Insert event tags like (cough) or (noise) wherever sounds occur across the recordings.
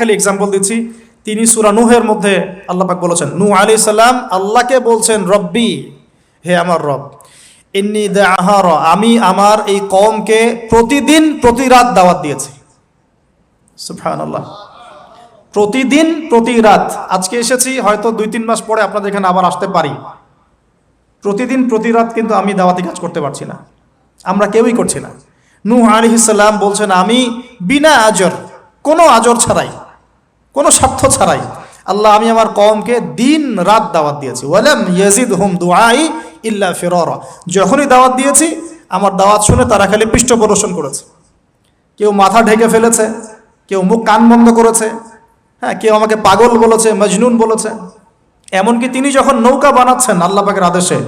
খালি এক্সাম্পল দিচ্ছি। তিনি সুরা নুহের মধ্যে আল্লাহ পাক বলেছেন, নূহ আলী সাল্লাম আল্লাহকে বলছেন, রব্বি, হে আমার রব, ইন্নি আহার আমি আমার এই কমকে প্রতিদিন প্রতি রাত দাওয়াত দিয়েছি। সুবহানাল্লাহ। প্রতিদিন প্রতি রাত আজকে এসেছি, হয়তো দুই, তিন মাস পরে আপনাদের এখানে আবার আসতে পারি। প্রতিদিন প্রতি রাত কিন্তু আমি দাওয়াতি কাজ করতে পারছি না। আমরা কেউই করছি না। নূহ আলিহিসাল্লাম বলছেন, আমি বিনা আজর, কোনো আজর ছাড়াই কোনো স্বার্থ ছাড়াই। আল্লাহ, আমি আমার কমকে দিন রাত দাওয়াত দিয়েছি। ওয়ালাম ইয়াজিদ হুম দুআই ইল্লা ফিররা। যখনই দাওয়াত দিয়েছি, আমার দাওয়াত শুনে তারা খালি পৃষ্ঠ প্রদর্শন করেছে। কেউ মাথা ঢেকে ফেলেছে, কেউ মুখ কান বন্ধ করেছে হ্যাঁ কেউ আমাকে পাগল বলেছে, মজনুন বলেছে। এমনকি তিনি যখন নৌকা বানাচ্ছেন আল্লাহ পাকের আদেশে,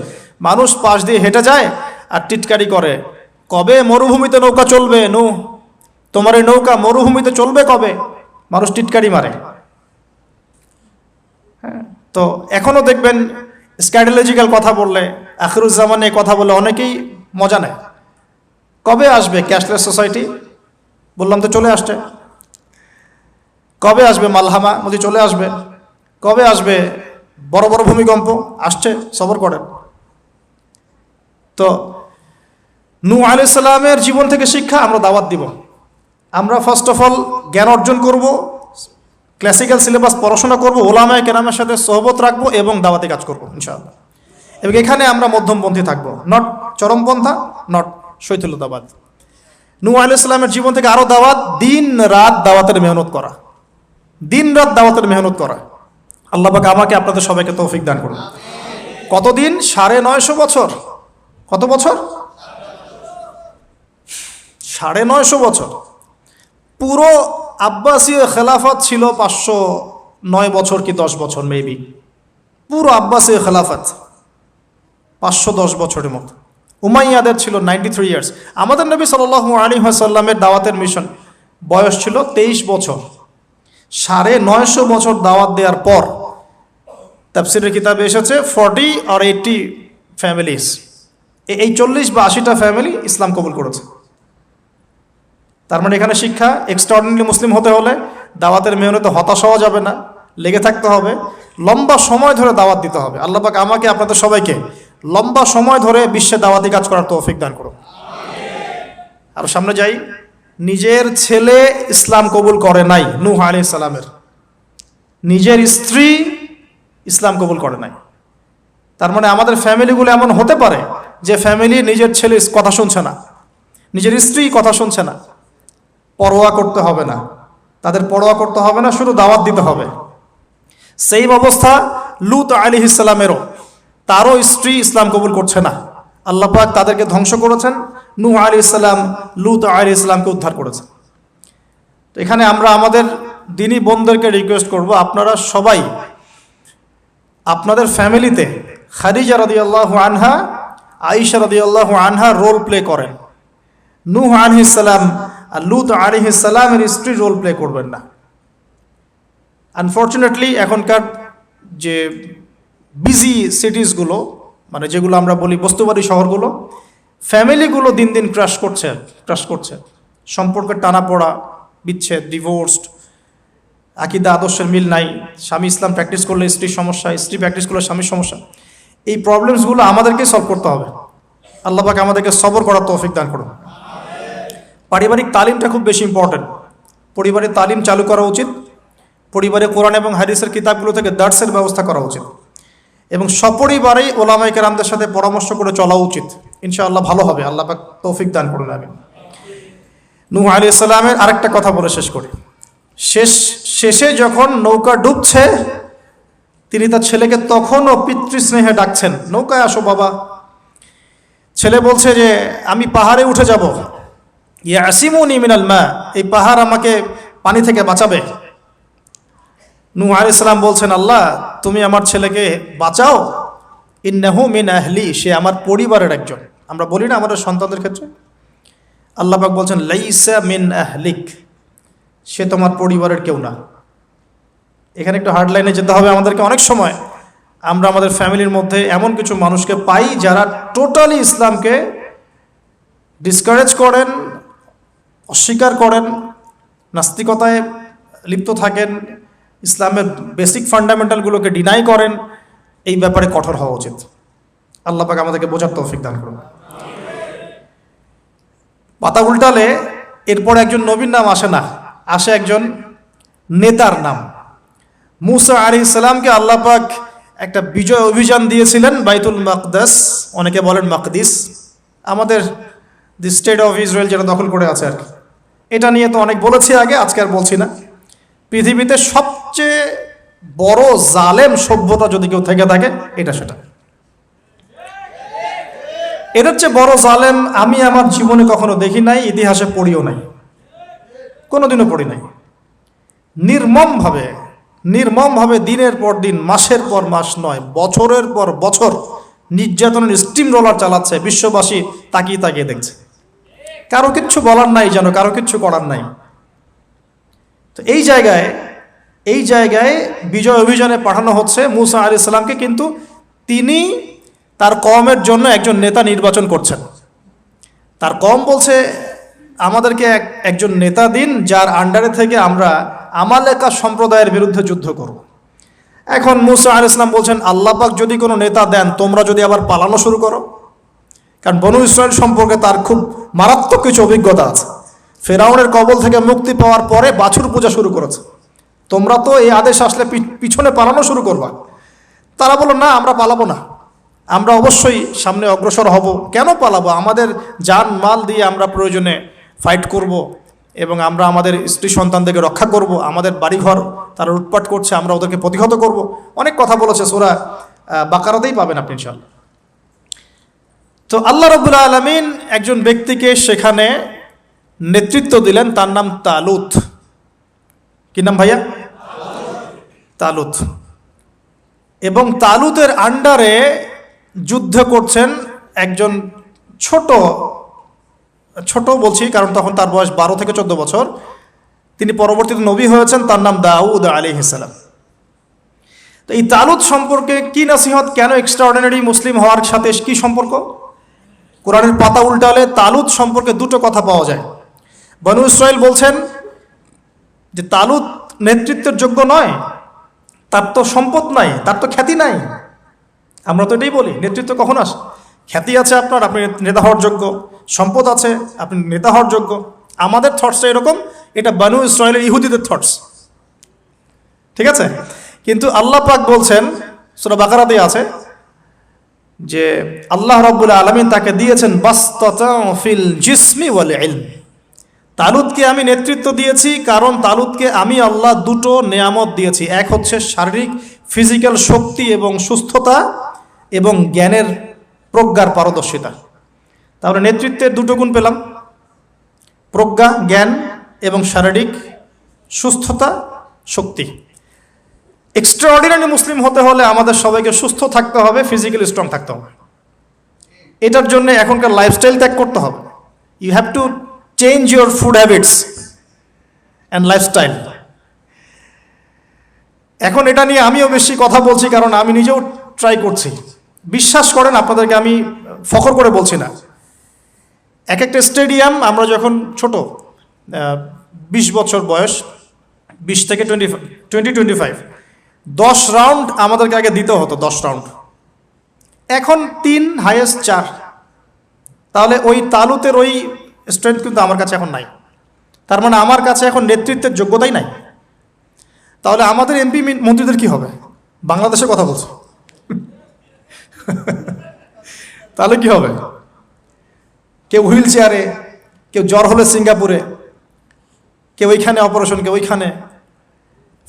মানুষ পাশ দিয়ে হেঁটে যায় আর টিটকারি করে, কবে মরুভূমিতে নৌকা চলবে নু তোমার এই নৌকা মরুভূমিতে চলবে কবে? মানুষ টিটকারি মারে। হ্যাঁ তো এখনও দেখবেন স্ক্যাডোলজিক্যাল কথা বললে, আখরুজ্জামানে কথা বলে অনেকেই মজা নেয়। কবে আসবে ক্যাশলেস সোসাইটি বললাম তো চলে আসছে। কবে আসবে মালহামা? বলছি চলে আসবে। কবে আসবে বড় বড় ভূমিকম্প? আসছে, সবর করেন। তো নু আলাইসাল্লামের জীবন থেকে শিক্ষা আমরা দাওয়াত দিব। আমরা ফার্স্ট অফ অল জ্ঞান অর্জন করব। ক্লাসিক্যাল সিলেবাস পড়াশোনা করব, ওলামায় কেরামের সাথে সহবত রাখব এবং দাওয়াতে কাজ করব, ইনশাআল্লাহ। এবং এখানে আমরা মধ্যমপন্থী থাকব। নট চরমপন্থা নট শৈথিলতাবাদ। নু আলাইসাল্লামের জীবন থেকে আরও দাওয়াত, দিন রাত দাওয়াতের মেহনত করা। দিন রাত দাওয়াতের মেহনত করা। আল্লাহ পাক আমাকে, আপনাদের সবাইকে তৌফিক দান করুন। কতদিন? সাড়ে নয়শো বছর। কত বছর? সাড়ে নয়শো বছর। পুরো আব্বাসীয় খেলাফত ছিল পাঁচশো নয় বছর কি দশ বছর মেবি পুরো আব্বাসীয় খেলাফত পাঁচশো দশ বছরের মতো। উমাইয়াদের ছিল নাইনটি থ্রি ইয়ার্স আমাদের নবী সাল আলী সাল্লামের দাওয়াতের মিশন বয়স ছিল তেইশ বছর। সাড়ে নয়শো বছর দাওয়াত দেওয়ার পর তাফসিরের কিতাবে এসেছে ফর্টি আর এইটটি ফ্যামিলিস এই চল্লিশ বা আশিটা ফ্যামিলি ইসলাম কবুল করেছে। তার মানে এখানে শিক্ষা এক্সট্রাঅর্ডিনারি মুসলিম হতে হলে দাওয়াতের মেহনতে হতাশ হওয়া যাবে না, লেগে থাকতে হবে। লম্বা সময় ধরে দাওয়াত দিতে হবে। আল্লাহ পাক আমাকে, আপনাদের সবাইকে লম্বা সময় ধরে বিশ্বে দাওয়াতি কাজ করার তৌফিক দান করুন। আর সামনে যাই, নিজের ছেলে ইসলাম কবুল করে নাই, নূহ আলী ইসলামের নিজের স্ত্রী ইসলাম কবুল করে নাই। তার মানে আমাদের ফ্যামিলিগুলো এমন হতে পারে যে ফ্যামিলি নিজের ছেলে কথা শুনছে না, নিজের স্ত্রী কথা শুনছে না। পরোয়া করতে হবে না। তাদের পরোয়া করতে হবে না, শুধু দাওয়াত দিতে হবে। সেই অবস্থা লুত আলী ইসলামেরও তারও স্ত্রী ইসলাম কবুল করছে না। আল্লাহ পাক তাদেরকে ধ্বংস করেছেন। নূহ আলী ইসলাম লুত আলী ইসলামকে উদ্ধার করেছেন। তো এখানে আমরা আমাদের দিনী বোনদেরকে রিকোয়েস্ট করব, আপনারা সবাই আপনাদের ফ্যামিলিতে খাদিজা রদিয়াল্লাহ আনহা আইসা রদিয়াল্লাহ আনহা রোল প্লে করেন। নূহ আলহিসাল্লাম আর লুত আলিহিসাল্লামের স্ত্রী রোল প্লে করবেন না। আনফর্চুনেটলি এখনকার যে বিজি সিটিসগুলো মানে যেগুলো আমরা বলি বস্তুবাদী শহরগুলো ফ্যামিলিগুলো দিন দিন ক্রাশ করছে ক্রাশ করছে। সম্পর্কের টানা পড়া, বিচ্ছেদ ডিভোর্সড আকিদা, আদর্শের মিল নাই। স্বামী ইসলাম প্র্যাকটিস করলে স্ত্রীর সমস্যা, স্ত্রী প্র্যাকটিস করলে স্বামীর সমস্যা। এই প্রবলেমসগুলো আমাদেরকেই সলভ করতে হবে। আল্লাহ পাক আমাদেরকে সবর করার তৌফিক দান করুন। পারিবারিক তালিমটা খুব বেশি ইম্পর্টেন্ট পরিবারের তালিম চালু করা উচিত। পরিবারে কোরআন এবং হাদিসের কিতাবগুলো থেকে দার্সের ব্যবস্থা করা উচিত। এবং সপরিবারেই ওলামাইকে রামদের সাথে পরামর্শ করে চলা উচিত। ইনশাআল্লাহ ভালো হবে। আল্লাহ পাক তৌফিক দান করুন আমি নূহ আলী ইসলামের আরেকটা কথা বলে শেষ করি। শেষ, শেষে যখন নৌকা ডুবছে, তিনি তার ছেলেকে তখনও পিতৃস্নেহে ডাকছেন। নৌকায় আসো বাবা। ছেলে বলছে যে, আমি পাহাড়ে উঠে যাব। ইয়াসিমুনি মিনাল মা এই পাহাড় আমাকে পানি থেকে বাঁচাবে। নূহ আলাইহিস সালাম বলছেন, আল্লাহ, তুমি আমার ছেলেকে বাঁচাও। ইন্নাহু মিন আহলি, সে আমার পরিবারের একজন। আমরা বলি না আমাদের সন্তানদের ক্ষেত্রে। আল্লাহ পাক বলছেন, লাইসা মিন আহলিক, সে তোমার পরিবারের কেউ না। এখানে একটু হার্ড লাইনে যেতে হবে আমাদেরকে অনেক সময়। আমরা আমাদের ফ্যামিলির মধ্যে এমন কিছু মানুষকে পাই যারা টোটালি ইসলামকে ডিসকারেজ করেন অস্বীকার করেন, নাস্তিকতায় লিপ্ত থাকেন, ইসলামের বেসিক ফান্ডামেন্টালগুলোকে ডিনাই করেন, এই ব্যাপারে কঠোর হওয়া উচিত। আল্লাহ আমাদেরকে বোঝার তৌফিক দান করুন। পাতা উল্টালে এরপর একজন নবীর নাম আসে না, আসে একজন নেতার নাম। মুসা আলী ইসলামকে আল্লাহ পাক একটা বিজয় অভিযান দিয়েছিলেন বাইতুল মাকদাস, অনেকে বলেন মাকদিস। আমাদের দি স্টেট অফ ইসরায়েল যেটা দখল করে আছে আর কি। এটা নিয়ে তো অনেক বলেছি আগে, আজকে আর বলছি না। পৃথিবীতে সবচেয়ে বড় জালেম সভ্যতা যদি কেউ থেকে থাকে, এটা সেটা। এটার চেয়ে বড় জালেম আমি আমার জীবনে কখনো দেখি নাই, ইতিহাসে পড়িও নাই। কোনোদিনও পড়ি নাই। নির্মমভাবে নির্মমভাবে দিনের পর দিন, মাসের পর মাস নয়, বছরের পর বছর নির্যাতনের স্টিম রোলার চালাচ্ছে, বিশ্ববাসী তাকিয়ে তাকিয়ে দেখছে। কারও কিচ্ছু বলার নাই যেন, কারও কিচ্ছু করার নাই। তো এই জায়গায় এই জায়গায় বিজয় অভিযানে পাঠানো হচ্ছে মুসা আলি ইসলামকে কিন্তু তিনি তার কমের জন্য একজন নেতা নির্বাচন করছেন। তার কম বলছে, আমাদেরকে এক, একজন নেতা দিন, যার আন্ডারে থেকে আমরা আমালেকা সম্প্রদায়ের বিরুদ্ধে যুদ্ধ করব। এখন মুসা আল ইসলাম বলছেন আল্লাপাক যদি কোনো নেতা দেন, তোমরা যদি আবার পালানো শুরু করো। কারণ বনু ইসরায়েল সম্পর্কে তার খুব মারাত্মক কিছু অভিজ্ঞতা আছে। ফেরাউনের কবল থেকে মুক্তি পাওয়ার পরে বাছুর পূজা শুরু করেছে। তোমরা তো এই আদেশ আসলে পিছনে পালানো শুরু করবা। তারা বলল, না, আমরা পালাবো না। আমরা অবশ্যই সামনে অগ্রসর হব। কেন পালাবো? আমাদের যান মাল দিয়ে আমরা প্রয়োজনে ফাইট করব এবং আমরা আমাদের স্ত্রী সন্তানদেরকে রক্ষা করব। আমাদের বাড়িঘর তারা লুটপাট করছে, আমরা ওদেরকে প্রতিহত করব। অনেক কথা বলেছে সোরা বাকারাতেই পাবেন আপনি ইনশাল্লাহ তো আল্লাহ রবুল্লা আলমিন একজন ব্যক্তিকে সেখানে নেতৃত্ব দিলেন, তার নাম তালুত। কি নাম ভাইয়া? তালুত। এবং তালুতের আন্ডারে যুদ্ধ করছেন একজন ছোট ছোট বলছি, কারণ তখন তার বয়স বারো থেকে চোদ্দ বছর। তিনি পরবর্তীতে নবী হয়েছেন, তার নাম দাউদ আলী ইসালাম তো এই তালুত সম্পর্কে কি নাসিহত, কেন এক্সট্রাঅর্ডিনারি মুসলিম হওয়ার সাথে কি সম্পর্ক? কোরআনের পাতা উল্টালে তালুত সম্পর্কে দুটো কথা পাওয়া যায়। বনু ইসরায়েল বলছেন যে তালুত নেতৃত্বের যোগ্য নয়, তার তো সম্পদ নাই, তার তো খ্যাতি নাই। আমরা তো এটাই বলি, নেতৃত্ব কখন আস? খ্যাতি আছে আপনার, আপনি নেতা হওয়ার যোগ্য, সম্পদ আছে, আপনি নেতা হওয়ার যোগ্য। আমাদের থটসটা এরকম, এটা বানু ইসরায়েলের ইহুদিদের থটস ঠিক আছে? কিন্তু আল্লাহ পাক বলছেন, সুরা বাকারাতে আছে যে আল্লাহ রব্বুল আলমিন তাকে দিয়েছেন বাস্ততা ফিল জিসমি ওয়াল ইলম। তালুদকে আমি নেতৃত্ব দিয়েছি, কারণ তালুদকে আমি আল্লাহ দুটো নেয়ামত দিয়েছি। এক হচ্ছে শারীরিক, ফিজিক্যাল শক্তি এবং সুস্থতা এবং জ্ঞানের প্রজ্ঞার পারদর্শিতা। তাহলে নেতৃত্বের দুটো গুণ পেলাম। প্রজ্ঞা, জ্ঞান এবং শারীরিক সুস্থতা, শক্তি। এক্সট্রাঅর্ডিনারি মুসলিম হতে হলে আমাদের সবাইকে সুস্থ থাকতে হবে ফিজিক্যালি স্ট্রং থাকতে হবে। এটার জন্য এখনকার লাইফস্টাইল ত্যাগ করতে হবে। You have to change your food habits and lifestyle এখন এটা নিয়ে আমিও বেশি কথা বলছি, কারণ আমি নিজেও ট্রাই করছি। বিশ্বাস করেন, আপনাদেরকে আমি ফখর করে বলছি না। এক একটা স্টেডিয়াম আমরা যখন ছোট বিশ বছর বয়স, বিশ থেকে টোয়েন্টি টোয়েন্টি টোয়েন্টি ফাইভ দশ রাউন্ড আমাদেরকে আগে দিতে হতো, দশ রাউন্ড। এখন তিন হাইয়েস্ট চার। তাহলে ওই তালুতের ওই স্ট্রেংথ কিন্তু আমার কাছে এখন নাই। তার মানে আমার কাছে এখন নেতৃত্বের যোগ্যতাই নাই। তাহলে আমাদের এমপি মন্ত্রীদের কি হবে? বাংলাদেশের কথা বলছো? (laughs) তাহলে কি হবে? কেউ হুইল চেয়ারে, কেউ জ্বর হলে সিঙ্গাপুরে, কেউ ওইখানে অপারেশন কেউ ওইখানে।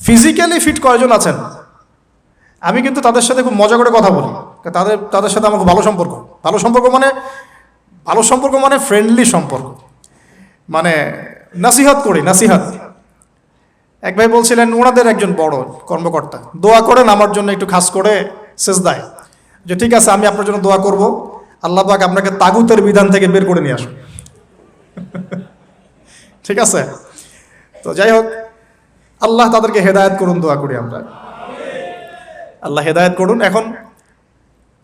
ফিজিক্যালি ফিট কয়জন আছেন। আমি কিন্তু তাদের সাথে খুব মজা করে কথা বলি। তাদের তাদের সাথে আমার ভালো সম্পর্ক। ভালো সম্পর্ক মানে ভালো সম্পর্ক মানে ফ্রেন্ডলি সম্পর্ক। মানে নাসিহাত করি, নাসিহাত। এক ভাই বলছিলেন, ওনাদের একজন বড় কর্মকর্তা। দোয়া করেন আমার জন্য একটু খাস করে শেষ দেয় যে ঠিক আছে, আমি আপনার জন্য দোয়া করব। আল্লাহ পাক আপনাকে তাগুতের বিধান থেকে বের করে নিয়ে আসুন। ঠিক আছে? তো যাই হোক আল্লাহ তাদেরকে হেদায়ত করুন, দোয়া করি আমরা। আল্লাহ হেদায়ত করুন। এখন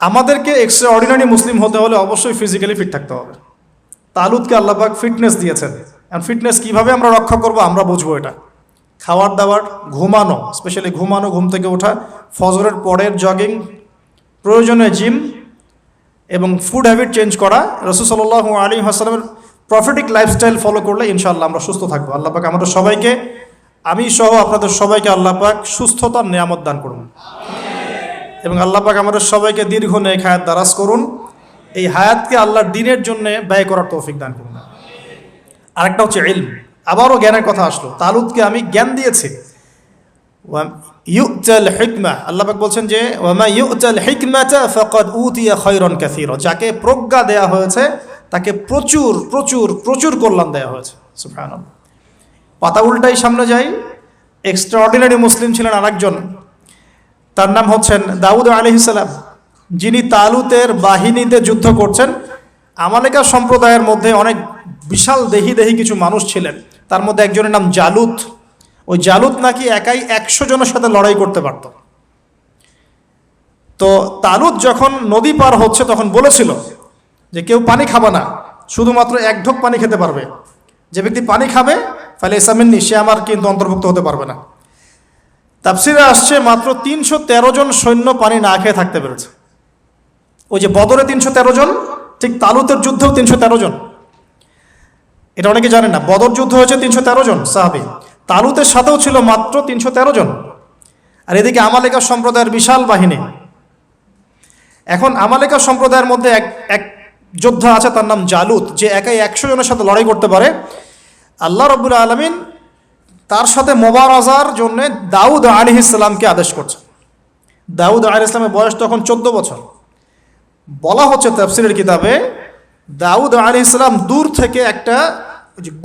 আমাদেরকে এক্সট্রা অর্ডিনারি মুসলিম হতে হলে অবশ্যই ফিজিক্যালি ফিট থাকতে হবে। তালুদকে আল্লাহবাক ফিটনেস দিয়েছেন। আর ফিটনেস কীভাবে আমরা রক্ষা করব আমরা বুঝব এটা। খাওয়ার দাওয়ার, ঘুমানো স্পেশালি ঘুমানো, ঘুম থেকে ওঠা, ফজরের পরের জগিং প্রয়োজনে জিম এবং ফুড হ্যাবিট চেঞ্জ করা, রসুল সাল্লাহ আলী হাসলামের প্রফিটিক লাইফস্টাইল ফলো করলে ইনশাআল্লাহ আমরা সুস্থ থাকব। আল্লাহ পাক আমাদের সবাইকে আমি সহ আপনাদের সবাইকে আল্লাহ পাক সুস্থতার নিয়ামত দান করুন। এবং আল্লাহ পাক আমাদের সবাইকে দীর্ঘ নেক হায়াত দারাজ করুন। এই হায়াতকে আল্লাহর দিনের জন্য ব্যয় করার তৌফিক দান করুন। আরেকটা হচ্ছে ইলম। আবারও জ্ঞানের কথা আসলো। তালুদকে আমি জ্ঞান দিয়েছি। ইউচাল হিকমা। আল্লাহ পাক বলছেন যে ওয়ামা ইউচাল হিকমাতা ফাকাদ উতিয়া খৈরন কাসীরা। যাকে প্রজ্ঞা দেয়া হয়েছে, তাকে প্রচুর প্রচুর প্রচুর কল্যাণ দেওয়া হয়েছে। সুবহানাল্লাহ। পাতা উল্টাই সামনে যাই এক্সট্রাঅর্ডিনারি মুসলিম ছিলেন আরেকজন। তার নাম হচ্ছেন দাউদ আলহিসাল্লাম যিনি তালুতের বাহিনীতে যুদ্ধ করছেন। আমালেকা সম্প্রদায়ের মধ্যে অনেক বিশাল দেহি দেহি কিছু মানুষ ছিলেন। তার মধ্যে একজনের নাম জালুত। ওই জালুত নাকি একাই একশো জনের সাথে লড়াই করতে পারত। তো তালুত যখন নদী পার হচ্ছে তখন বলেছিল যে কেউ পানি খাবে না, শুধুমাত্র এক ঢোক পানি খেতে পারবে। যে ব্যক্তি পানি খাবে ফলে ইসামিননি সে আমার কিন্তু অন্তর্ভুক্ত হতে পারবে না। তাপসিরে আসছে মাত্র তিনশো তেরো জন সৈন্য পানি না খেয়ে থাকতে পেরেছে। ওই যে বদরে তিনশো তেরো জন, ঠিক তালুতের যুদ্ধেও তিনশো তেরো জন। এটা অনেকে জানেন না, বদর যুদ্ধ হয়েছে তিনশো তেরো জন সাহাবি। তালুতের সাথেও ছিল মাত্র তিনশো তেরো জন। আর এদিকে আমালেকা সম্প্রদায়ের বিশাল বাহিনী। এখন আমালেকা সম্প্রদায়ের মধ্যে এক এক যোদ্ধা আছে, তার নাম জালুত, যে একাই একশো জনের সাথে লড়াই করতে পারে। আল্লাহ রবুল আলমিন তার সাথে মোবারজার জন্য দাউদ আলী ইসলামকে আদেশ করছে দাউদ আলী ইসলামের বয়স তখন চোদ্দ বছর। বলা হচ্ছে তফসিলের কিতাবে, দাউদ আলী ইসলাম দূর থেকে একটা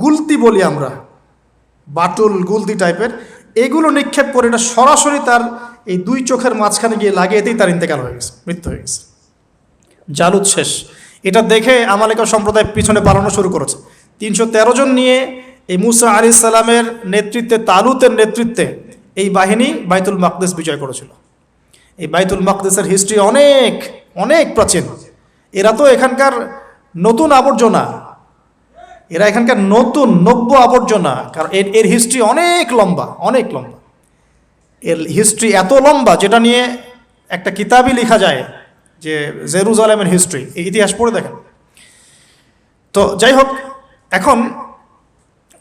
গুলতি বলি আমরা, বাটুল গুলতি টাইপের, এগুলো নিক্ষেপ করে এটা সরাসরি তার এই দুই চোখের মাঝখানে গিয়ে লাগিয়েতেই তার ইন্তেকাল হয়ে গেছে, মৃত্যু হয়ে গেছে। জালুদ শেষ। এটা দেখে আমালেকা সম্প্রদায় পিছনে পালানো শুরু করেছে। তিনশো তেরো জন নিয়ে এই মুসা আলি সালামের নেতৃত্বে, তালুতের নেতৃত্বে এই বাহিনী বাইতুল মাকদেস বিজয় করেছিল। এই বাইতুল মাকদেসের হিস্ট্রি অনেক অনেক প্রাচীন। এরা তো এখানকার নতুন আবর্জনা। এরা এখানকার নতুন নব্য আবর্জনা, কারণ এর এর হিস্ট্রি অনেক লম্বা অনেক লম্বা। এর হিস্ট্রি এত লম্বা, যেটা নিয়ে একটা কিতাবই লেখা যায় যে জেরুজালেমের হিস্ট্রি এই ইতিহাস পড়ে দেখেন। তো যাই হোক, এখন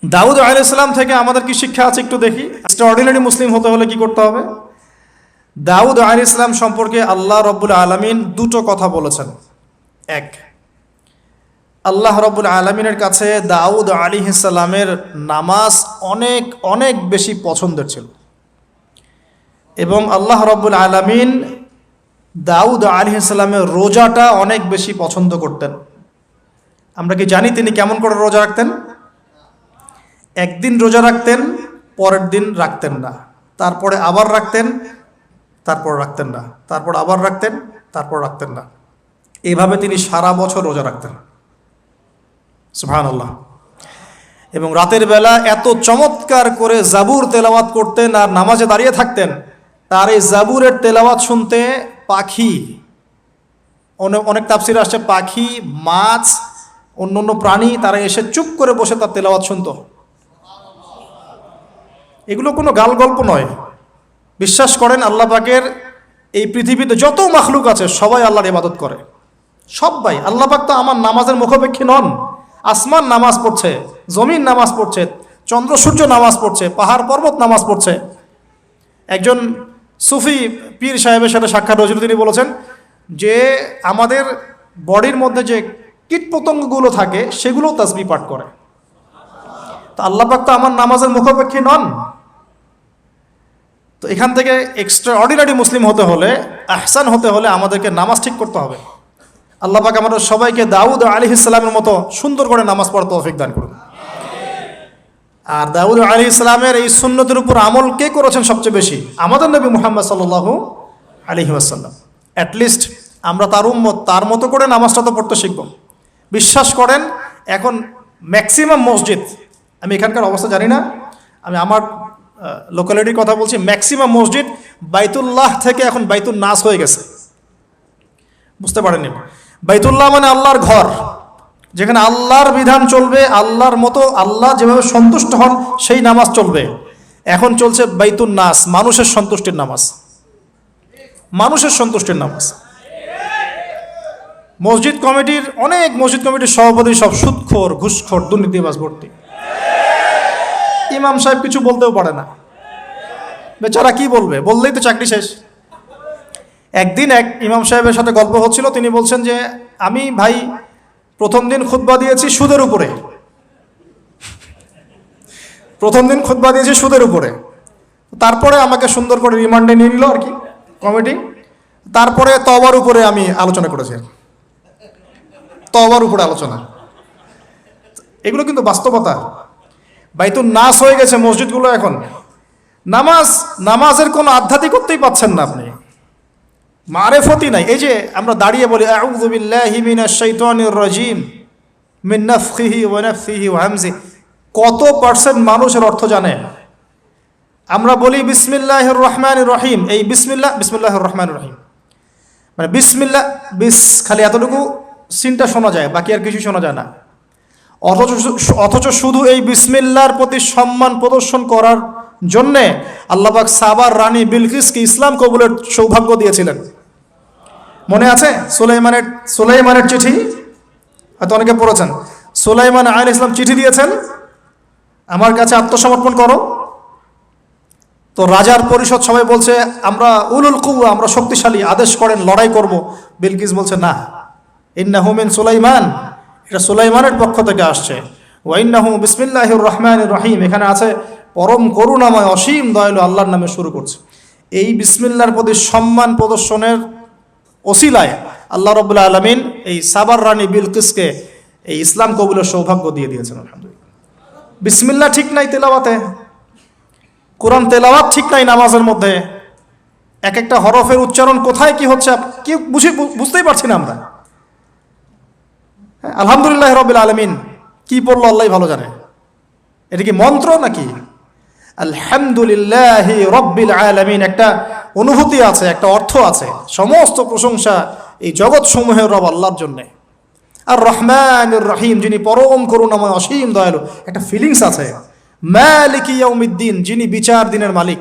দাউদ আলাইসাল্লাম থেকে আমাদের কি শিক্ষা আছে একটু দেখি? অর্ডিনারি মুসলিম হতে হলে কি করতে হবে? দাউদ আলী ইসলাম সম্পর্কে আল্লাহ রব্বুল আলমিন দুটো কথা বলেছেন। এক, আল্লাহ রব্বুল আলমিনের কাছে দাউদ আলী ইসাল্লামের নামাজ অনেক অনেক বেশি পছন্দের ছিল। এবং আল্লাহ রব্বুল আলমিন দাউদ আলী ইসলামের রোজাটা অনেক বেশি পছন্দ করতেন। আমরা কি জানি তিনি কেমন করে রোজা রাখতেন? একদিন রোজা রাখতেন, পরের দিন রাখতেন না। তারপরে আবার রাখতেন, তারপর রাখতেন না। তারপর আবার রাখতেন, তারপর রাখতেন না। এইভাবে তিনি সারা বছর রোজা রাখতেন। সুহান আল্লাহ এবং রাতের বেলা এত চমৎকার করে জাবুর তেলাওয়াত করতেন আর নামাজে দাঁড়িয়ে থাকতেন, তার এই জাবুরের তেলাওয়াত শুনতে পাখি অনেক অনেক তাপসির আসছে, পাখি, মাছ অন্য অন্য প্রাণী, তারা এসে চুপ করে বসে তার তেলাওয়াত শুনতো। এগুলো কোনো গাল গল্প নয়। বিশ্বাস করেন আল্লাহ পাকের এই পৃথিবীতে যত মাখলুক আছে, সবাই আল্লাহর ইবাদত করে। সবাই আল্লাহ পাক তো আমার নামাজের মুখাপেক্ষী নন। আসমান নামাজ পড়ছে, জমিন নামাজ পড়ছে, চন্দ্র, সূর্য নামাজ পড়ছে, পাহাড়, পর্বত নামাজ পড়ছে। একজন সুফি পীর সাহেবের সাথে সাক্ষাৎ হয়েছিল, তিনি বলেছেন যে আমাদের বডির মধ্যে যে কীটপতঙ্গগুলো থাকে, সেগুলোও তাসবি পাঠ করে। তো আল্লাহ পাক তো আমার নামাজের মুখাপেক্ষী নন। তো এখান থেকে এক্সট্রা অর্ডিনারি মুসলিম হতে হলে, আহসান হতে হলে আমাদেরকে নামাজ ঠিক করতে হবে। আল্লাহ পাক আমাদের সবাইকে দাউদ আলী ইসলামের মতো সুন্দর করে নামাজ পড়তে অফিক দান করুন। আর দাউদ আলী ইসলামের এই সুন্নতের উপর আমল কে করেছেন সবচেয়ে বেশি? আমাদের নবী মুহাম্মদ সাল্লাহ আলী আসাল্লাম অ্যাটলিস্ট আমরা তার উম্মত, তার মতো করে নামাজটা তো পড়তে শিখব। বিশ্বাস করেন, এখন ম্যাক্সিমাম মসজিদ আমি এখানকার অবস্থা জানি না। আমি আমার লোকালিটির কথা বলছি ম্যাক্সিমাম মসজিদ বাইতুল্লাহ থেকে এখন বাইতুল নাস হয়ে গেছে। বুঝতে পারেননি? বাইতুল্লাহ মানে আল্লাহর ঘর। যেখানে আল্লাহর বিধান চলবে, আল্লাহর মতো আল্লাহ যেভাবে সন্তুষ্ট হন, সেই নামাজ চলবে। এখন চলছে বাইতুল নাস, মানুষের সন্তুষ্টির নামাজ। মানুষের সন্তুষ্টির নামাজ। মসজিদ কমিটির, অনেক মসজিদ কমিটির সভাপতি সব সুদখোর, ঘুষখোর, দুর্নীতিবাজ ভর্তি। ইমাম সাহেব কিছু বলতেও পারে না। বেচারা কি বলবে? বললেই তো চাকরি শেষ। একদিন এক ইমাম সাহেবের সাথে গল্প হচ্ছিল, তিনি বলছেন যে, আমি ভাই, প্রথম দিন খুতবা দিয়েছি সুদের উপরে। প্রথম দিন খুতবা দিয়েছি সুদের উপরে। তারপরে আমাকে সুন্দর করে রিমান্ডে নিয়ে নিল আর কি, কমিটি। তারপরে তবার উপরে আমি আলোচনা করেছি। তবার উপরে আলোচনা। এগুলো কিন্তু বাস্তবতা। বাইতুল নাস হয়ে গেছে মসজিদগুলো এখন। নামাজ, নামাজের কোনো আধ্যাত্মিকত্বই পাচ্ছেন না আপনি। মারেফতি নাই। এই যে আমরা দাঁড়িয়ে বলি রাজিম নাফখিহি ওয়া নাফসিহি ওয়া হামজি। কত পার্সেন্ট মানুষের অর্থ জানে? আমরা বলি, বিসমিল্লাহির রহমান রহিম। এই বিসমিল্লা বিসমিল্লাহ রহমানির রহিম। মানে বিসমিল্লাহ বিস, খালি এতটুকু সিনটা শোনা যায়, বাকি আর কিছু শোনা যায় না। অথচ অথচ শুধু এই বিসমিল্লার প্রতি সম্মান প্রদর্শন করার জন্যে আল্লাহবাক সাবার রানী বিলকিসকে ইসলাম কবুলের সৌভাগ্য দিয়েছিলেন। মনে আছে? সুলাইমানের সুলাইমানের চিঠি? হয়তো অনেকে পড়েছেন। সুলাইমান আইন ইসলাম চিঠি দিয়েছেন। আমার কাছে আত্মসমর্পণ করো। তো রাজার পরিষদ সবাই বলছে, আমরা উলুল কুয়া আমরা শক্তিশালী, আদেশ করেন, লড়াই করব। বিলকিস বলছে, না। ইন্না হুমেন সুলাইমান। এটা সুলাইমানের পক্ষ থেকে আসছে। ওয়াইন্নাহু বিসমিল্লাহির রহমান রহিম। এখানে আছে, পরম করুণাময়, অসীম দয়ালু আল্লাহর নামে শুরু করছে। এই বিসমিল্লার প্রতি সম্মান প্রদর্শনের অসিলায় আল্লাহ রবুল্লা আলমিন এই সাবার রানী বিলকিসকে এই ইসলাম কবুলের সৌভাগ্য দিয়ে দিয়েছেন, আলহামদুলিল্লাহ। বিসমিল্লা ঠিক নাই তেলাওয়াতে। কোরআন তেলাওয়াত ঠিক নাই নামাজের মধ্যে। এক একটা হরফের উচ্চারণ কোথায় কি হচ্ছে কেউ বুঝে বুঝতেই পারছি না আমরা। আলহামদুলিল্লাহ রবিল আলমিন। কি পড়ল আল্লাহ ভালো জানে। এটা কি মন্ত্র নাকি? আলহামদুলিল্লাহ রব্বিল আলমিন। একটা অনুভূতি আছে, একটা অর্থ আছে। সমস্ত প্রশংসা এই জগৎ সমূহের রব আল্লাহর জন্যে। আর রহমান রহিম, যিনি পরম করুন করুণাময়, অসীম দয়ালু, একটা ফিলিংস আছে। মালিক ইয়াউমিদ্দিন, যিনি বিচার দিনের মালিক।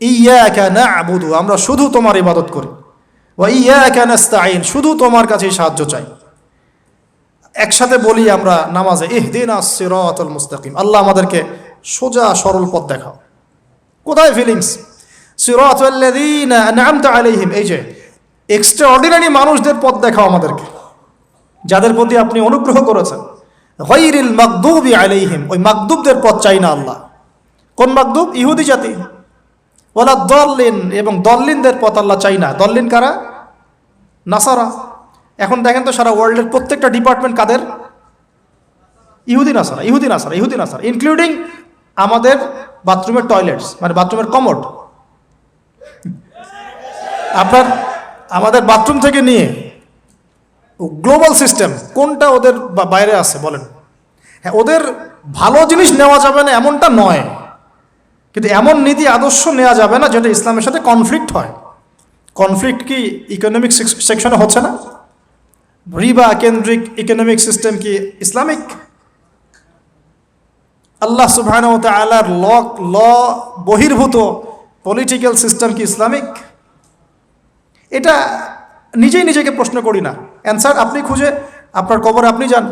ইয়া ইয়াকা না'বুদু, আমরা শুধু তোমার ইবাদত করি। ওয়া ইয়াকা নাস্তাঈন, শুধু তোমার কাছে সাহায্য চাই। একসাথে বলি আমরা নামাজে, ইহদিনা সিরাতাল মুস্তাকিম। আল্লাহ আমাদেরকে সোজা সরল পথ দেখাও। কোথায় ফিলিংস সিরাতাল্লাযীনা আন'আমতা আলাইহিম। এই যে এক্সট্রা অর্ডিনারি মানুষদের পথ দেখাও আমাদেরকে, যাদের প্রতি আপনি অনুগ্রহ করেছেন। গৈরিল মাকদুবি আলাইহিম। ওই মাকদুবদের পথ চাই না আল্লাহ। কোন মাকদুব ইহুদি জাতি। ওলা দল্লিন, এবং দল্লিনদের পথ আল্লাহ চাই না। দল্লিন কারা? নাসারা। এখন দেখেন তো সারা ওয়ার্ল্ডের প্রত্যেকটা ডিপার্টমেন্ট কাদের? ইহুদি নাসারা ইহুদি নাসারা ইহুদি নাসারা ইনক্লুডিং আমাদের বাথরুমের টয়লেটস মানে বাথরুমের কমোড। আপনার আমাদের বাথরুম থেকে নিয়ে গ্লোবাল সিস্টেম কোনটা ওদের বাইরে আছে বলেন। হ্যাঁ ওদের ভালো জিনিস নেওয়া যাবে না, এমনটা নয়। কিন্তু এমন নীতি আদর্শ নেওয়া যাবে না, যেটা ইসলামের সাথে কনফ্লিক্ট হয়। কনফ্লিক্ট কি ইকোনমিক সেকশনে হচ্ছে না? রিবা কেন্দ্রিক ইকোনমিক সিস্টেম কি ইসলামিক আল্লাহ সুবহান ও তালার ল ল বহির্ভূত পলিটিক্যাল সিস্টেম কি ইসলামিক এটা নিজেই নিজেকে প্রশ্ন করি না। অ্যান্সার আপনি খুঁজে, আপনার কবরে আপনি যান।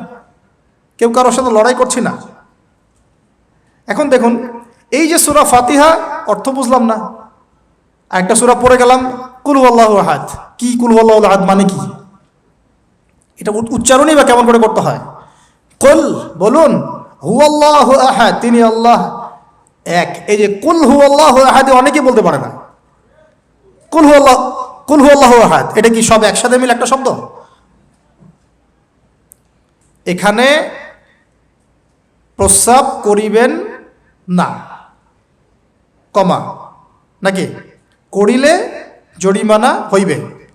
কেউ কারোর সাথে লড়াই করছি না। এখন দেখুন, এই যে সুরা ফাতিহা, অর্থ বুঝলাম না। একটা সুরা পড়ে গেলাম, কুলু আল্লাহ আহাদ। কি কুলু আল্লাহ আহাদ মানে কি? এটা উচ্চ- উচ্চারণই বা কেমন করে করতে হয়? কুল, বলুন হু আল্লাহ আহাদ তিনি আল্লাহ এক। এই যে কুল হু আল্লাহ আহাদ অনেকে বলতে পারে না। কুল হু আল্লাহ কুল হু আল্লাহ আহাদ এটা কি সব একসাথে মিলে একটা শব্দ? এখানে প্রস্রাব করিবেন না। কমা, নাকি? করিলে জরিমানা হইবে।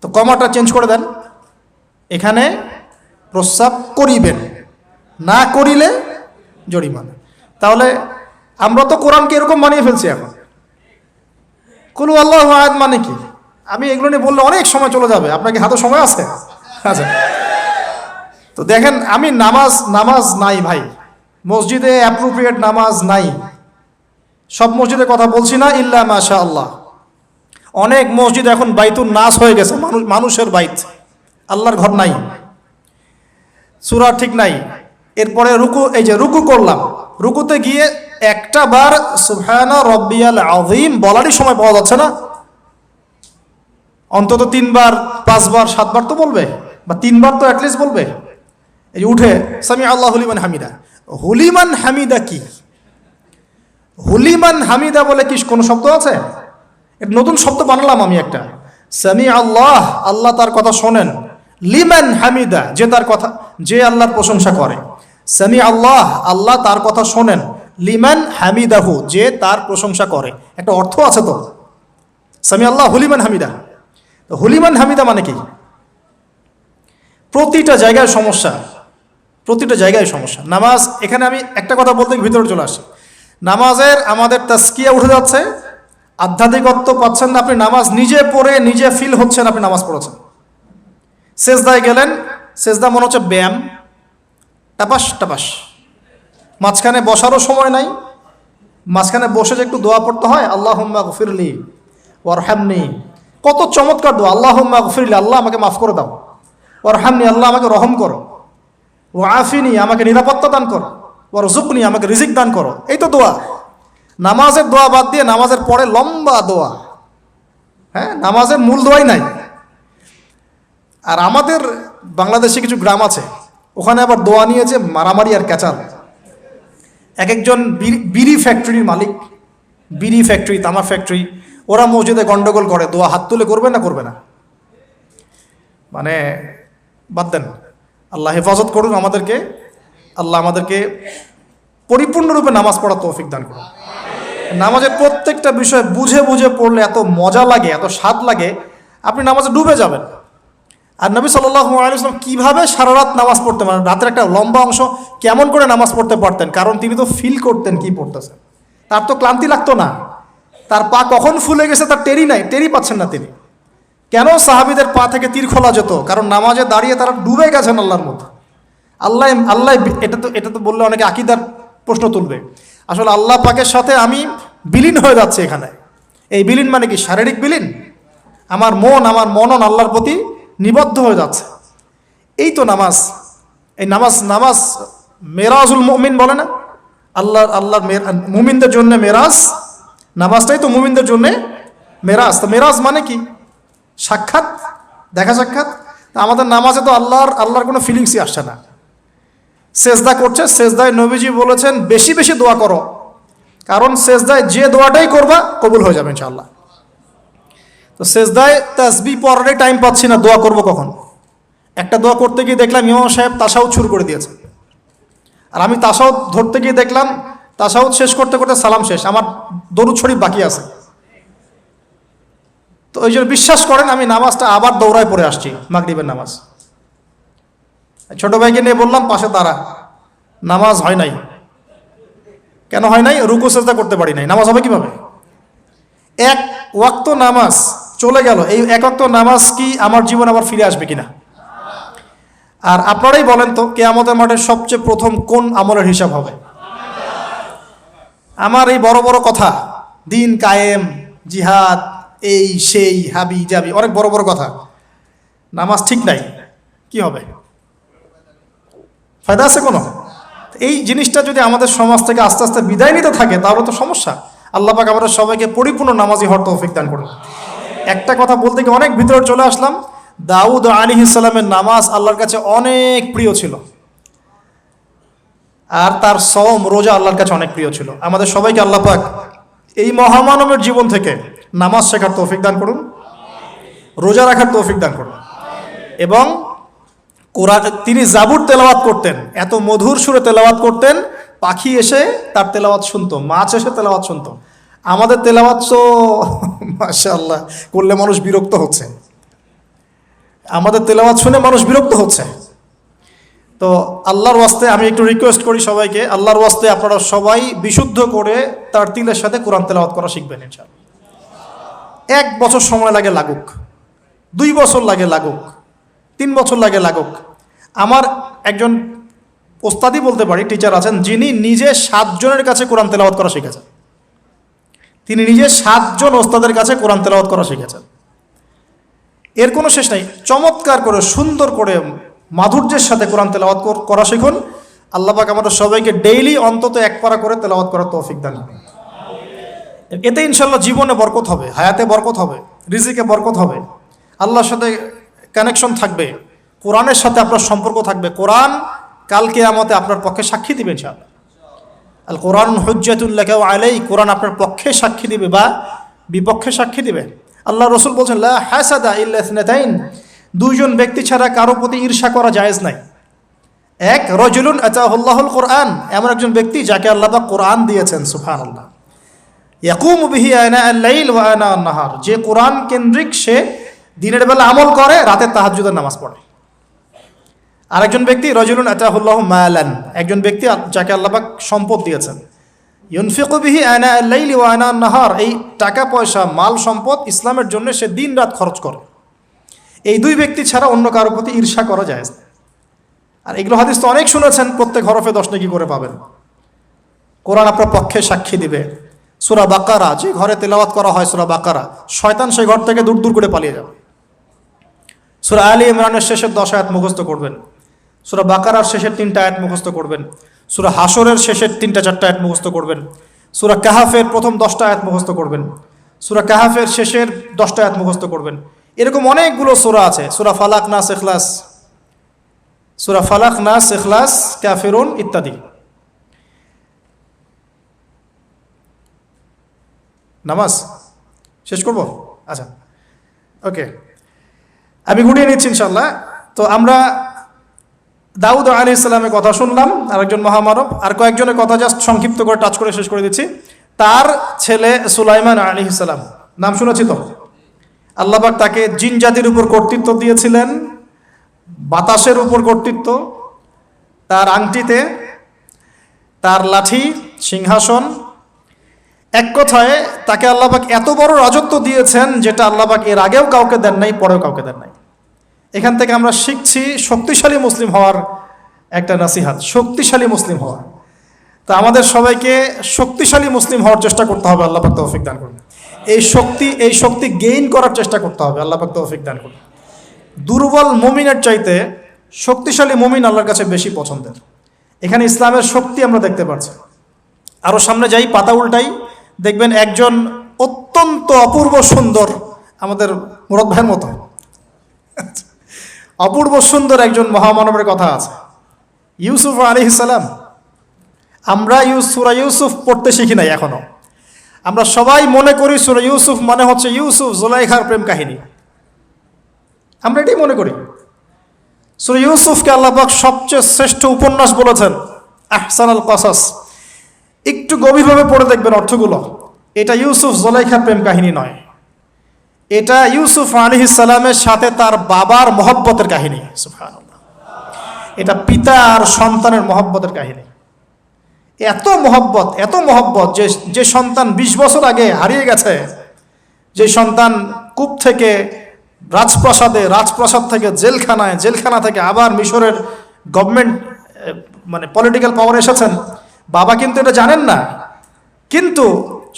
তো কমাটা চেঞ্জ করে দেন। এখানে প্রস্রাব করিবেন। না করিলে জরিমানা। তাহলে আমরা তো কোরআনকে এরকম বানিয়ে ফেলছি এখন। কুলু আল্লাহ আয়াত মানে কি? আমি এগুলো নিয়ে বললে অনেক সময় চলে যাবে। আপনাকে হাতে সময় আছে? আচ্ছা তো দেখেন, আমি নামাজ নামাজ নাই ভাই। মসজিদে অ্যাপ্রোপ্রিয়েট নামাজ নাই। সব মসজিদের কথা বলছি না, ইল্লা মাশা আল্লাহ অনেক মসজিদ এখন বাইতুর নাশ হয়ে গেছে, মানুষ মানুষের বাইত। আল্লাহর ঘর নাই। সুরা ঠিক নাই। এরপরে রুকু, এই যে রুকু করলাম। রুকুতে গিয়ে একটা বার সুবহানা রব্বিয়াল বলারই সময় পাওয়া যাচ্ছে না। অন্তত তিনবার, পাঁচবার, সাতবার তো বলবে বা তিনবার তো অ্যাটলিস্ট বলবে। এই যে উঠে সামি আল্লাহ হুলিমান হামিদা। হুলিমান হামিদা কি? হুলিমান হামিদা বলে কি কোনো শব্দ আছে? নতুন শব্দ বানালাম আমি একটা। সামি আল্লাহ আল্লাহ তার কথা শোনেন। লিমান হামিদা, যে তার কথা, যে আল্লাহর প্রশংসা করে। সামি আল্লাহ আল্লাহ তার কথা শোনেন। লিমান হামিদাহু, যে তার প্রশংসা করে। একটা অর্থ আছে তো। সামি আল্লাহ হুলিমান হামিদা। হুলিমান হামিদা মানে কি? প্রতিটা জায়গায় সমস্যা। প্রতিটা জায়গায় সমস্যা। নামাজ, এখানে আমি একটা কথা বলতে ভিতরে চলে আসি নামাজের আমাদের তাস্কিয়া উঠে যাচ্ছে। আধ্যাত্মিকত্ব পাচ্ছেন না আপনি, নামাজ নিজে পড়ে, নিজে ফিল হচ্ছেন আপনি নামাজ পড়েছেন। সেজদায় গেলেন, সেজদা মনে হচ্ছে ব্যায়াম। টাপাস টাপাস মাঝখানে বসারও সময় নাই। মাঝখানে বসে যে একটু দোয়া পড়তে হয় আল্লাহ গফিরলি ওয়ারহামনি। কত চমৎকার দোয়া আল্লাহ গফিরলি, আল্লাহ আমাকে মাফ করে দাও। ওর ওয়ারহামনি, আল্লাহ আমাকে রহম করো। ও আফিনি আমাকে নিরাপত্তা দান করো। ওর জুকনি আমাকে রিজিক দান করো। এই তো দোয়া। নামাজের দোয়া বাদ দিয়ে নামাজের পরে লম্বা দোয়া। হ্যাঁ নামাজের মূল দোয়াই নাই। আর আমাদের বাংলাদেশে কিছু গ্রাম আছে, ওখানে আবার দোয়া নিয়েছে মারামারি আর ক্যাচাল। এক একজন বিড়ি- ফ্যাক্টরির মালিক, বিড়ি ফ্যাক্টরি তামা ফ্যাক্টরি ওরা মসজিদে গন্ডগোল করে, দোয়া হাত তুলে করবে না করবে না? মানে বাদ দেন, আল্লাহ হেফাজত করুন আমাদেরকে, আল্লাহ আমাদেরকে পরিপূর্ণরূপে নামাজ পড়া তৌফিক দান করুন। নামাজের প্রত্যেকটা বিষয় বুঝে বুঝে পড়লে এত মজা লাগে, এত স্বাদ লাগে, আপনি নামাজে ডুবে যাবেন। আর নবী সাল্লাহ আলাইসলাম কীভাবে সারা রাত নামাজ পড়তে পারেন? রাতের একটা লম্বা অংশ কেমন করে নামাজ পড়তে পারতেন? কারণ তিনি তো ফিল করতেন কি পড়তেছেন। তার তো ক্লান্তি লাগতো না। তার পা কখন ফুলে গেছে তার টেরি নাই টেরি পাচ্ছেন না তিনি। কেন সাহাবিদের পা থেকে তীর খোলা যেত? কারণ নামাজে দাঁড়িয়ে তারা ডুবে গেছেন আল্লাহর মধ্যে আল্লাহ আল্লাহ এটা তো এটা তো বললে অনেকে আকিদার প্রশ্ন তুলবে। আসলে আল্লাহ পাকের সাথে আমি বিলীন হয়ে যাচ্ছে এখানে। এই বিলীন মানে কি? শারীরিক বিলীন? আমার মন, আমার মনন আল্লাহর প্রতি নিবদ্ধ হয়ে যাচ্ছে। এই তো নামাজ। এই নামাজ নামাজ মেরাজুল মুমিন বলে না? আল্লাহ আল্লাহ মুমিনদের জন্য মেরাজ। নামাজটাই তো মুমিনদের জন্যে মেরাজ। তো মেরাজ মানে কি? সাক্ষাৎ, দেখা সাক্ষাৎ। আমাদের নামাজে তো আল্লাহর আল্লাহর কোনো ফিলিংসই আসছে না। সেজদা করছে, সেজদায় নবীজি বলেছেন, বেশি বেশি দোয়া করো। কারণ সেজদায় যে দোয়াটাই করবা, কবুল হয়ে যাবে ইনশাআল্লাহ। তো সেজদায় তাসবি পড়ারই টাইম পাচ্ছি না, দোয়া করব কখন? একটা দোয়া করতে গিয়ে দেখলাম ইমাম সাহেব তাসাউদ শুরু করে দিয়েছে। আর আমি তাসাউদ ধরতে গিয়ে দেখলাম তাসাউদ শেষ করতে করতে সালাম শেষ, আমার দরুদ শরীফ বাকি আছে। তো ওই জন্য বিশ্বাস করেন, আমি নামাজটা আবার দৌড়ায় পড়ে আসছি, মাগরিবের নামাজ। ছোট ভাইকে নিয়ে বললাম, পাশে তারা নামাজ হয় নাই। কেন হয় নাই? রুকু চেষ্টা করতে পারি নাই। নামাজ হবে কীভাবে? এক ওয়াক্ত নামাজ চলে গেল। এই এক ওয়াক্ত নামাজ কি আমার জীবন আবার ফিরে আসবে কিনা? আর আপনারাই বলেন তো কে আমাদের মাঠে সবচেয়ে প্রথম কোন আমলের হিসাব হবে? আমার এই বড় বড় কথা, দিন কায়েম, জিহাদ, এই, সেই, হাবি, জাবি, অনেক বড় বড় কথা। নামাজ ঠিক নাই, কি হবে? ফায়দা আছে কোনো? এই জিনিসটা যদি আমাদের সমাজ থেকে আস্তে আস্তে বিদায় নিতে থাকে, তাহলে তো সমস্যা। আল্লাহ পাক আমাদের সবাইকে পরিপূর্ণ নামাজি হওয়ার তৌফিক দান করুন। একটা কথা বলতে গিয়ে অনেক ভিতরে চলে আসলাম। দাউদ আলী ইসলামের নামাজ আল্লাহর কাছে অনেক প্রিয় ছিল। আর তার সম রোজা আল্লাহর কাছে অনেক প্রিয় ছিল। আমাদের সবাইকে আল্লাহ পাক এই মহামানবের জীবন থেকে নামাজ শেখার তৌফিক দান করুন। রোজা রাখার তৌফিক দান করুন। এবং কোরআন, তিনি জাবুর তেলাওয়াত করতেন। এত মধুর সুরে তেলাওয়াত করতেন, পাখি এসে তার তেলাওয়াত শুনতো, মাছ এসে তেলাওয়াত শুনতো। আমাদের তেলাওয়াত তো, মাশাআল্লাহ, করলে মানুষ বিরক্ত হচ্ছে। আমাদের তেলাওয়াত শুনে মানুষ বিরক্ত হচ্ছে। তো আল্লাহর ওয়াস্তে আমি একটু রিকোয়েস্ট করি সবাইকে, আল্লাহর ওয়াস্তে আপনারা সবাই বিশুদ্ধ করে তার তিলের সাথে কোরআন তেলাওয়াত করা শিখবেন, ইনশাআল্লাহ। এক বছর সময় লাগে লাগুক, দুই বছর লাগে লাগুক, তিন বছর লাগে লাগুক। আমার একজন ওস্তাদি বলতে পারি টিচার আছেন, যিনি নিজে সাতজনের কাছে কোরআন তেলাওয়াত করা শিখেছেন। তিনি নিজে সাতজন ওস্তাদের কাছে কোরআন তেলাওয়াত করা শিখেছেন। এর কোনো শেষ নাই। চমৎকার করে, সুন্দর করে মাধুর্যের সাথে কোরআন তেলাওয়াত করা শিখুন। আল্লাহ পাক আমাদের সবাইকে ডেইলি অন্তত এক পারা করে তেলাওয়াত করার তৌফিক দান। এতে ইনশাল্লাহ জীবনে বরকত হবে, হায়াতে বরকত হবে, রিজিকে বরকত হবে। আল্লাহর সাথে কানেকশন থাকবে, কোরআনের সাথে আপনার সম্পর্ক থাকবে। কোরআন কালকে আমাতে আপনার পক্ষে সাক্ষী দিবে ইনশাআল্লাহ। আল কোরআন হুজ্জাতুল্লাহ আলাই কোরআন আপনার পক্ষে সাক্ষী দিবে বা বিপক্ষে সাক্ষী দিবে। আল্লাহ রসুল বলছেন হাসাদা ইল্লা ইসনাতাইন দুইজন ব্যক্তি ছাড়া কারও প্রতি ঈর্ষা করা জায়েজ নাই। এক, রজুলুন আতাহুল্লাহুল কোরআন, এমন একজন ব্যক্তি যাকে আল্লাহ বা কোরআন দিয়েছেন, সুবহানাল্লাহ। ইয়াকুম বিহি আয়না আল্লাইল ওয়া আনা আন-নাহার, যে কোরআন কেন্দ্রিক সে দিনের বেলা আমল করে, রাতে তাহাজ্জুদের নামাজ পড়ে। আরেকজন ব্যক্তি, রজুলুন আতাহুল্লাহ মালান। একজন ব্যক্তি যাকে আল্লাপাক সম্পদ দিয়েছেন। ইউনফিকু বিহি আয়না আল-লাইল ওয়া আনা আন-নাহার। এই টাকা পয়সা, মাল সম্পদ ইসলামের জন্য সে দিন রাত খরচ করে। এই দুই ব্যক্তি ছাড়া অন্য কারোর প্রতি ঈর্ষা করা যায় আর এগুলো হাদিস তো অনেক শুনেছেন, প্রত্যেক হরফে দশ নাকি করে পাবেন। কোরআন আপনার পক্ষে সাক্ষী দিবে। সুরা বাকারা, যে ঘরে তেলাওয়াত করা হয় সুরা বাকারা, শয়তান সেই ঘর থেকে দূর দূর করে পালিয়ে যাবে। সুরা আলী ইমরানের শেষের দশ আয়াত মুখস্থ করবেন। সুরা বাকারার শেষের তিনটা আয়াত মুখস্থ করবেন। সুরা হাসরের শেষের তিনটা চারটা আয়াত মুখস্থ করবেন। সুরা কাহাফের প্রথম দশটা আয়াত মুখস্থ করবেন। সুরা কাহাফের শেষের দশটা আয়াত মুখস্থ করবেন। এরকম অনেকগুলো সুরা আছে। সুরা ফালাক নাস এখলাস সুরা ফালাক নাস এখলাস ক্যাফেরুন ইত্যাদি। নামাজ? শেষ করব? আচ্ছা। ওকে। আমি গুটিয়ে নিচ্ছি ইনশাল্লাহ তো আমরা দাউদ আলী ইসলামের কথা শুনলাম, আরেকজন মহামানব, আর কয়েকজনের কথা জাস্ট সংক্ষিপ্ত করে টাচ করে শেষ করে দিচ্ছি। তার ছেলে সুলাইমান আলী ইসলাম নাম শুনেছি তো? আল্লাহবাক তাকে জিন জাতির উপর কর্তৃত্ব দিয়েছিলেন, বাতাসের উপর কর্তৃত্ব, তার আংটিতে, তার লাঠি, সিংহাসন। এক কথায়, তাকে আল্লাহবাক এত বড় রাজত্ব দিয়েছেন যেটা আল্লাহবাক এর আগেও কাউকে দেন নাই, পরেও কাউকে দেন নাই। এখান থেকে আমরা শিখছি শক্তিশালী মুসলিম হওয়ার একটা নাসিহাত, শক্তিশালী মুসলিম হওয়া। তা আমাদের সবাইকে শক্তিশালী মুসলিম হওয়ার চেষ্টা করতে হবে, আল্লাহ পাক তৌফিক দান করুন। এই শক্তি এই শক্তি গেইন করার চেষ্টা করতে হবে, আল্লাহ পাক তৌফিক দান করুন। দুর্বল মুমিনের চাইতে শক্তিশালী মুমিন আল্লাহর কাছে বেশি পছন্দের। এখানে ইসলামের শক্তি আমরা দেখতে পাচ্ছি। আরও সামনে যাই, পাতা উল্টাই। দেখবেন একজন অত্যন্ত অপূর্ব সুন্দর আমাদের মুরদ ভাইয়ের মতো। অপূর্ব সুন্দর একজন মহামানবের কথা আছে। ইউসুফ আলী সালাম। আমরা সুরা ইউসুফ পড়তে শিখি নাই এখনও। আমরা সবাই মনে করি সুরা ইউসুফ মানে হচ্ছে ইউসুফ জোলাইখার প্রেম কাহিনী। আমরা এটাই মনে করি। সুরা ইউসুফকে আল্লাহবাক সবচেয়ে শ্রেষ্ঠ উপন্যাস বলেছেন আহসান আল কসাস। একটু গভীরভাবে পড়ে দেখবেন অর্থগুলো। এটা ইউসুফ জোলাইখার প্রেম কাহিনী নয়। এটা ইউসুফ আলী সালামের সাথে তার বাবার মহব্বতের কাহিনী। এটা পিতা আর সন্তানের মহব্বতের কাহিনী। এত মহব্বত এত মহব্বত যে যে সন্তান ২০ বছর আগে হারিয়ে গেছে, যে সন্তান কূপ থেকে রাজপ্রাসাদে, রাজপ্রাসাদ থেকে জেলখানায়, জেলখানা থেকে আবার মিশরের গভর্নমেন্ট মানে পলিটিক্যাল পাওয়ার এসেছেন, বাবা কিন্তু এটা জানেন না। কিন্তু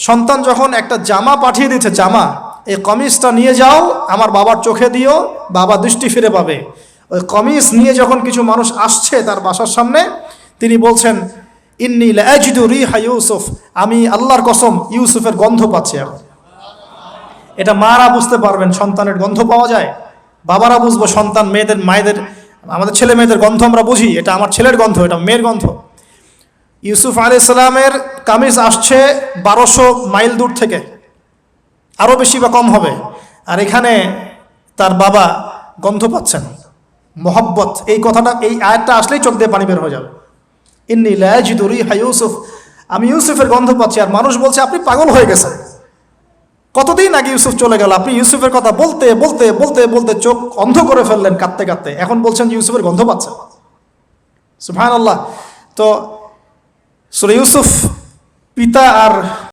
সন্তান যখন একটা জামা পাঠিয়ে দিচ্ছে জামা এই কমিজটা নিয়ে যাও, আমার বাবার চোখে দিও, বাবা দৃষ্টি ফিরে পাবে। ওই কমিজ নিয়ে যখন কিছু মানুষ আসছে তার বাসার সামনে, তিনি বলছেন, ইন্নি রিহা ইউসুফ, আমি আল্লাহর কসম ইউসুফের গন্ধ পাচ্ছি এখন। এটা মারা বুঝতে পারবেন, সন্তানের গন্ধ পাওয়া যায়? বাবারা বুঝব সন্তান, মেয়েদের, মায়েদের, আমাদের ছেলে মেয়েদের গন্ধ আমরা বুঝি, এটা আমার ছেলের গন্ধ, এটা মেয়ের গন্ধ। ইউসুফ আলী ইসলামের কামিজ আসছে বারোশো মাইল দূর থেকে। আরও বেশি বা কম হবে। আর এখানে তার বাবা গন্ধ পাচ্ছেন। মোহব্বত, এই কথাটা, এই আয়াতটা আসলেই চোখ দিয়ে পানি বের হয়ে যাবে। ইন্নি লাজিদুরি হা ইউসুফ। আমি ইউসুফের গন্ধ পাচ্ছি আর মানুষ বলছে, আপনি পাগল হয়ে গেছেন। কতদিন আগে ইউসুফ চলে গেল? আপনি ইউসুফের কথা বলতে বলতে বলতে বলতে চোখ অন্ধ করে ফেললেন কাঁদতে কাঁদতে। এখন বলছেন ইউসুফের গন্ধ পাচ্ছেন সুবহান আল্লাহ তো সুরে ইউসুফ, পিতা আর